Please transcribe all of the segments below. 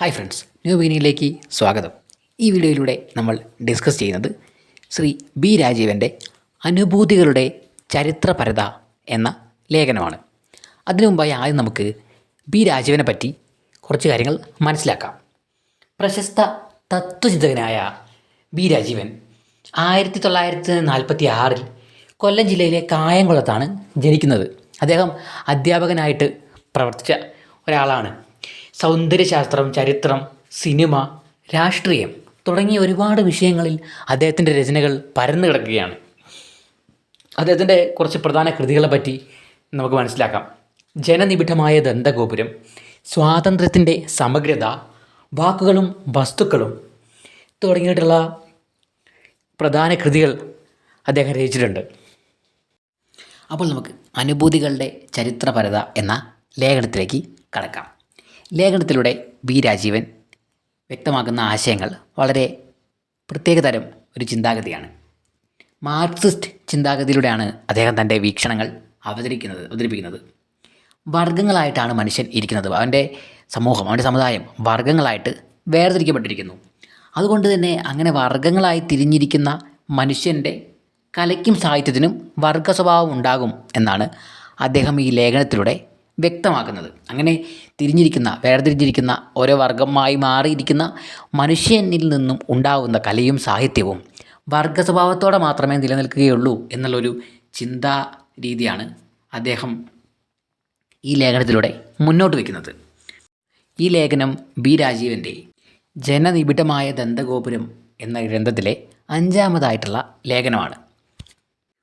Hi friends new ബീനിയിലേക്ക് സ്വാഗതം. ഈ വീഡിയോയിലൂടെ നമ്മൾ ഡിസ്കസ് ചെയ്യുന്നത് ശ്രീ ബി രാജീവന്റെ അനുഭൂതികളുടെ ചരിത്രപരത എന്ന ലേഖനമാണ്. അതിനു മുമ്പായി ആദ്യം നമുക്ക് ബി രാജീവനെ പറ്റി കുറച്ച് കാര്യങ്ങൾ മനസ്സിലാക്കാം. പ്രശസ്ത തത്വചിന്തകനായ ബി രാജീവൻ ആയിരത്തി തൊള്ളായിരത്തി നാൽപ്പത്തി ആറിൽ കൊല്ലം ജില്ലയിലെ കായംകുളത്താണ് ജനിക്കുന്നത്. അദ്ദേഹം അധ്യാപകനായിട്ട് പ്രവർത്തിച്ച ഒരാളാണ്. സൗന്ദര്യശാസ്ത്രം ചരിത്രം സിനിമ രാഷ്ട്രീയം തുടങ്ങിയ ഒരുപാട് വിഷയങ്ങളിൽ അദ്ദേഹത്തിന്റെ രചനകൾ പരന്നു കിടക്കുകയാണ്. അദ്ദേഹത്തിന്റെ കുറച്ച് പ്രധാന കൃതികളെ പറ്റി നമുക്ക് മനസ്സിലാക്കാം. ജനനിബിഡമായ ദന്തഗോപുരം സ്വാതന്ത്ര്യത്തിന്റെ സമഗ്രത വാക്കുകളും വസ്തുക്കളും തുടങ്ങിയിട്ടുള്ള പ്രധാന കൃതികൾ അദ്ദേഹം രചിച്ചിട്ടുണ്ട്. അപ്പോൾ നമുക്ക് അനുഭൂതികളുടെ ചരിത്രപരത എന്ന ലേഖനത്തിലേക്ക് കടക്കാം. ലേഖനത്തിലൂടെ ബി രാജീവൻ വ്യക്തമാക്കുന്ന ആശയങ്ങൾ വളരെ പ്രത്യേകതരം ഒരു ചിന്താഗതിയാണ്. മാർക്സിസ്റ്റ് ചിന്താഗതിയിലൂടെയാണ് അദ്ദേഹം തന്റെ വീക്ഷണങ്ങൾ അവതരിക്കുന്നത് അവതരിപ്പിക്കുന്നത്. വർഗങ്ങളായിട്ടാണ് മനുഷ്യൻ ഇരിക്കുന്നത്. അവന്റെ സമൂഹം അവന്റെ സമുദായം വർഗങ്ങളായിട്ട് വേർതിരിക്കപ്പെട്ടിരിക്കുന്നു. അതുകൊണ്ട് തന്നെ അങ്ങനെ വർഗങ്ങളായി തിരിഞ്ഞിരിക്കുന്ന മനുഷ്യന്റെ കലയ്ക്കും സാഹിത്യത്തിനും വർഗ സ്വഭാവം ഉണ്ടാകും എന്നാണ് അദ്ദേഹം ഈ ലേഖനത്തിലൂടെ വ്യക്തമാക്കുന്നത്. അങ്ങനെ തിരിഞ്ഞിരിക്കുന്ന വേർതിരിഞ്ഞിരിക്കുന്ന ഓരോ വർഗമായി മാറിയിരിക്കുന്ന മനുഷ്യനിൽ നിന്നും ഉണ്ടാകുന്ന കലയും സാഹിത്യവും വർഗ സ്വഭാവത്തോടെ മാത്രമേ നിലനിൽക്കുകയുള്ളൂ എന്നുള്ളൊരു ചിന്താ രീതിയാണ് അദ്ദേഹം ഈ ലേഖനത്തിലൂടെ മുന്നോട്ട് വയ്ക്കുന്നത്. ഈ ലേഖനം ബി രാജീവന്റെ ജനനിബിഡമായ ദന്തഗോപുരം എന്ന ഗ്രന്ഥത്തിലെ അഞ്ചാമതായിട്ടുള്ള ലേഖനമാണ്.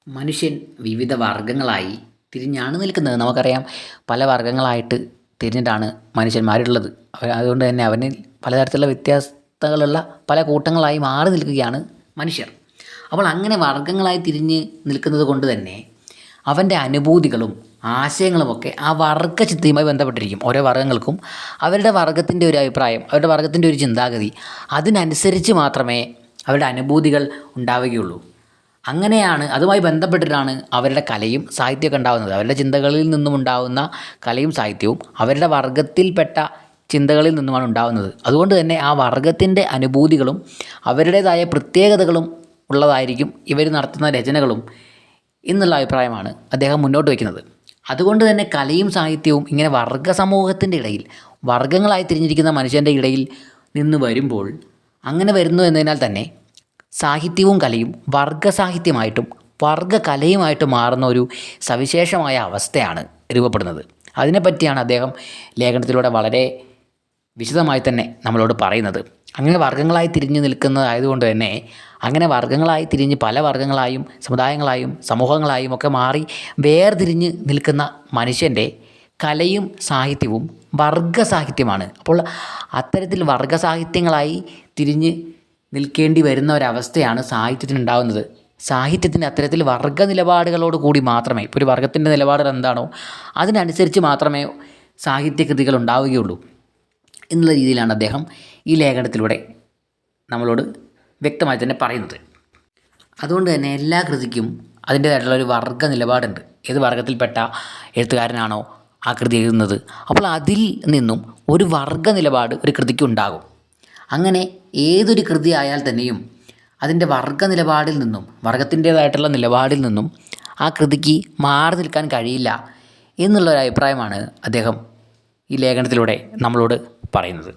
മനുഷ്യൻ വിവിധ വർഗങ്ങളായി തിരിഞ്ഞാണ് നിൽക്കുന്നത്. നമുക്കറിയാം പല വർഗങ്ങളായിട്ട് തിരിഞ്ഞിട്ടാണ് മനുഷ്യന്മാരുള്ളത്. അവർ അതുകൊണ്ട് തന്നെ അവന് പലതരത്തിലുള്ള വ്യത്യസ്തകളുള്ള പല കൂട്ടങ്ങളായി മാറി നിൽക്കുകയാണ് മനുഷ്യർ. അപ്പോൾ അങ്ങനെ വർഗങ്ങളായി തിരിഞ്ഞ് നിൽക്കുന്നത് കൊണ്ട് തന്നെ അവന്റെ അനുഭൂതികളും ആശയങ്ങളുമൊക്കെ ആ വർഗ ചിന്തയുമായി ബന്ധപ്പെട്ടിരിക്കും. ഓരോ വർഗങ്ങൾക്കും അവരുടെ വർഗത്തിന്റെ ഒരു അഭിപ്രായം അവരുടെ വർഗത്തിന്റെ ഒരു ചിന്താഗതി അതിനനുസരിച്ച് മാത്രമേ അവരുടെ അനുഭൂതികൾ ഉണ്ടാവുകയുള്ളൂ. അങ്ങനെയാണ് അതുമായി ബന്ധപ്പെട്ടിട്ടാണ് അവരുടെ കലയും സാഹിത്യമൊക്കെ ഉണ്ടാകുന്നത് അവരുടെ ചിന്തകളിൽ നിന്നും ഉണ്ടാകുന്ന കലയും സാഹിത്യവും അവരുടെ വർഗത്തിൽപ്പെട്ട ചിന്തകളിൽ നിന്നുമാണ് ഉണ്ടാകുന്നത് അതുകൊണ്ട് തന്നെ ആ വർഗത്തിന്റെ അനുഭൂതികളും അവരുടേതായ പ്രത്യേകതകളും ഉള്ളതായിരിക്കും ഇവർ നടത്തുന്ന രചനകളും എന്നുള്ള അഭിപ്രായമാണ് അദ്ദേഹം മുന്നോട്ട് വയ്ക്കുന്നത്. അതുകൊണ്ട് തന്നെ കലയും സാഹിത്യവും ഇങ്ങനെ വർഗ സമൂഹത്തിന്റെ ഇടയിൽ വർഗങ്ങളായി തിരിഞ്ഞിരിക്കുന്ന മനുഷ്യന്റെ ഇടയിൽ നിന്ന് വരുമ്പോൾ അങ്ങനെ വരുന്നു എന്നതിനാൽ തന്നെ സാഹിത്യവും കലയും വർഗ സാഹിത്യമായിട്ടും മാറുന്ന ഒരു സവിശേഷമായ അവസ്ഥയാണ് രൂപപ്പെടുന്നത്. അതിനെപ്പറ്റിയാണ് അദ്ദേഹം ലേഖനത്തിലൂടെ വളരെ വിശദമായി തന്നെ നമ്മളോട് പറയുന്നത്. അങ്ങനെ വർഗങ്ങളായി തിരിഞ്ഞു നിൽക്കുന്നതായതുകൊണ്ട് തന്നെ അങ്ങനെ വർഗങ്ങളായി തിരിഞ്ഞ് പല വർഗങ്ങളായും സമുദായങ്ങളായും സമൂഹങ്ങളായും ഒക്കെ മാറി വേർതിരിഞ്ഞ് നിൽക്കുന്ന മനുഷ്യന്റെ കലയും സാഹിത്യവും വർഗ സാഹിത്യമാണ് അപ്പോൾ അത്തരത്തിൽ വർഗ സാഹിത്യങ്ങളായി തിരിഞ്ഞ് നിൽക്കേണ്ടി വരുന്ന ഒരവസ്ഥയാണ് സാഹിത്യത്തിന് ഉണ്ടാകുന്നത് സാഹിത്യത്തിന് അത്തരത്തിൽ വർഗ നിലപാടുകളോട് കൂടി മാത്രമേ ഇപ്പോൾ ഒരു വർഗത്തിന്റെ നിലപാടുകൾ എന്താണോ അതിനനുസരിച്ച് മാത്രമേ സാഹിത്യകൃതികൾ ഉണ്ടാവുകയുള്ളൂ എന്നുള്ള രീതിയിലാണ് അദ്ദേഹം ഈ ലേഖനത്തിലൂടെ നമ്മളോട് വ്യക്തമായി തന്നെ പറയുന്നത്. അതുകൊണ്ട് തന്നെ എല്ലാ കൃതിക്കും അതിന്റേതായിട്ടുള്ള ഒരു വർഗ നിലപാടുണ്ട് ഏത് വർഗത്തിൽപ്പെട്ട എഴുത്തുകാരനാണോ ആ കൃതി എഴുതുന്നത്. അപ്പോൾ അതിൽ നിന്നും ഒരു വർഗ നിലപാട് ഒരു കൃതിക്ക് ഉണ്ടാകും. അങ്ങനെ ഏതൊരു കൃതി ആയാൽ തന്നെയും അതിന്റെ വർഗ നിലപാടിൽ നിന്നും വർഗത്തിന്റേതായിട്ടുള്ള നിലപാടിൽ നിന്നും ആ കൃതിക്ക് മാറി നിൽക്കാൻ കഴിയില്ല എന്നുള്ളൊരു അഭിപ്രായമാണ് അദ്ദേഹം ഈ ലേഖനത്തിലൂടെ നമ്മളോട് പറയുന്നത്.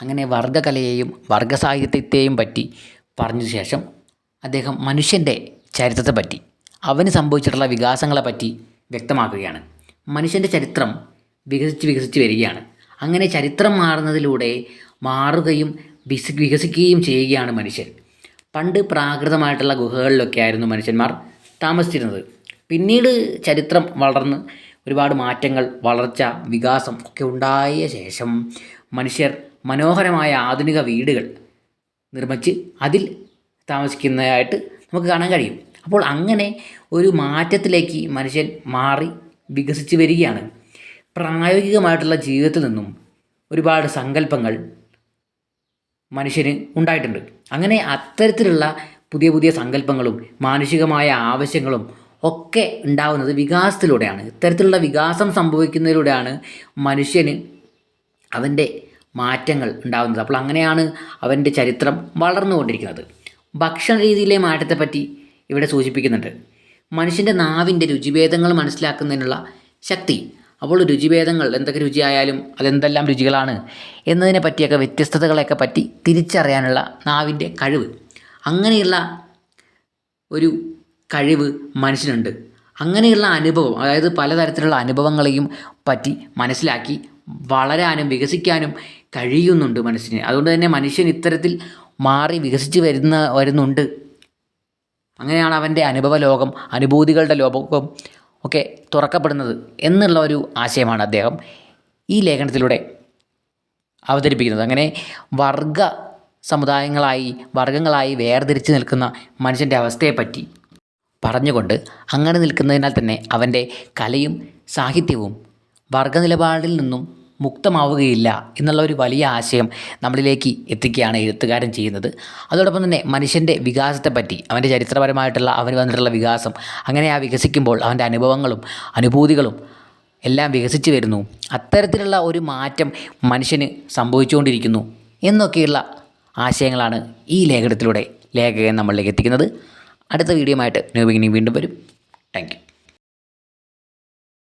അങ്ങനെ വർഗകലയെയും വർഗസാഹിത്യത്തെയും പറ്റി പറഞ്ഞ ശേഷം അദ്ദേഹം മനുഷ്യന്റെ ചരിത്രത്തെ പറ്റി അവന് സംഭവിച്ചിട്ടുള്ള വികാസങ്ങളെ പറ്റി വ്യക്തമാക്കുകയാണ്. മനുഷ്യന്റെ ചരിത്രം വികസിച്ച് വികസിച്ച് വരികയാണ്. അങ്ങനെ ചരിത്രം മാറുന്നതിലൂടെ മാറുകയും വിസ് വികസിക്കുകയും ചെയ്യുകയാണ് മനുഷ്യൻ. പണ്ട് പ്രാകൃതമായിട്ടുള്ള ഗുഹകളിലൊക്കെ ആയിരുന്നു മനുഷ്യന്മാർ താമസിച്ചിരുന്നത്. പിന്നീട് ചരിത്രം വളർന്ന് ഒരുപാട് മാറ്റങ്ങൾ വളർച്ച വികാസം ഒക്കെ ഉണ്ടായ ശേഷം മനുഷ്യർ മനോഹരമായ ആധുനിക വീടുകൾ നിർമ്മിച്ച് അതിൽ താമസിക്കുന്നതായിട്ട് നമുക്ക് കാണാൻ കഴിയും. അപ്പോൾ അങ്ങനെ ഒരു മാറ്റത്തിലേക്ക് മനുഷ്യൻ മാറി വികസിച്ച് വരികയാണ്. പ്രായോഗികമായിട്ടുള്ള ജീവിതത്തിൽ നിന്നും ഒരുപാട് സങ്കല്പങ്ങൾ മനുഷ്യന് ഉണ്ടായിട്ടുണ്ട്. അങ്ങനെ അത്തരത്തിലുള്ള പുതിയ പുതിയ സങ്കല്പങ്ങളും മാനുഷികമായ ആവശ്യങ്ങളും ഒക്കെ ഉണ്ടാവുന്നത് വികാസത്തിലൂടെയാണ്. ഇത്തരത്തിലുള്ള വികാസം സംഭവിക്കുന്നതിലൂടെയാണ് മനുഷ്യന് അവന്റെ മാറ്റങ്ങൾ ഉണ്ടാകുന്നത് അപ്പോൾ അങ്ങനെയാണ് അവന്റെ ചരിത്രം വളർന്നുകൊണ്ടിരിക്കുന്നത്. ഭക്ഷണ രീതിയിലെ മാറ്റത്തെപ്പറ്റി ഇവിടെ സൂചിപ്പിക്കുന്നുണ്ട്. മനുഷ്യന്റെ നാവിന്റെ രുചിഭേദങ്ങൾ മനസ്സിലാക്കുന്നതിനുള്ള ശക്തി അപ്പോൾ രുചിഭേദങ്ങൾ എന്തൊക്കെ രുചിയായാലും അതെന്തെല്ലാം രുചികളാണ് എന്നതിനെ പറ്റിയൊക്കെ വ്യത്യസ്തതകളെയൊക്കെ പറ്റി തിരിച്ചറിയാനുള്ള നാവിന്റെ കഴിവ്. അങ്ങനെയുള്ള ഒരു കഴിവ് മനുഷ്യനുണ്ട്. അങ്ങനെയുള്ള അനുഭവം അതായത് പലതരത്തിലുള്ള അനുഭവങ്ങളെയും പറ്റി മനസ്സിലാക്കി വളരാനും വികസിക്കാനും കഴിയുന്നുണ്ട് മനസ്സിന്. അതുകൊണ്ട് തന്നെ മനുഷ്യൻ ഇത്തരത്തിൽ മാറി വികസിച്ച് വരുന്ന വരുന്നുണ്ട്. അങ്ങനെയാണ് അവന്റെ അനുഭവ ലോകം അനുഭൂതികളുടെ ലോകം ഒക്കെ തുറക്കപ്പെടുന്നത് എന്നുള്ള ഒരു ആശയമാണ് അദ്ദേഹം ഈ ലേഖനത്തിലൂടെ അവതരിപ്പിക്കുന്നത്. അങ്ങനെ വർഗ സമുദായങ്ങളായി വർഗങ്ങളായി വേർതിരിച്ച് നിൽക്കുന്ന മനുഷ്യന്റെ അവസ്ഥയെപ്പറ്റി പറഞ്ഞുകൊണ്ട് അങ്ങനെ നിൽക്കുന്നതിനാൽ തന്നെ അവന്റെ കലയും സാഹിത്യവും വർഗനിലപാടിൽ നിന്നും മുക്തമാവുകയില്ല എന്നുള്ള ഒരു വലിയ ആശയം നമ്മളിലേക്ക് എത്തിക്കുകയാണ് എഴുത്തുകാരൻ ചെയ്യുന്നത്. അതോടൊപ്പം തന്നെ മനുഷ്യന്റെ വികാസത്തെപ്പറ്റി അവന്റെ ചരിത്രപരമായിട്ടുള്ള അവന് വന്നിട്ടുള്ള വികാസം അങ്ങനെ ആ വികസിക്കുമ്പോൾ അവന്റെ അനുഭവങ്ങളും അനുഭൂതികളും എല്ലാം വികസിച്ചു വരുന്നു. അത്തരത്തിലുള്ള ഒരു മാറ്റം മനുഷ്യന് സംഭവിച്ചുകൊണ്ടിരിക്കുന്നു എന്നൊക്കെയുള്ള ആശയങ്ങളാണ് ഈ ലേഖനത്തിലൂടെ ലേഖകൻ നമ്മളിലേക്ക് എത്തിക്കുന്നത്. അടുത്ത വീഡിയോ ആയിട്ട് ന്യൂ ബിഗിനിങ് വീണ്ടും വരും. താങ്ക്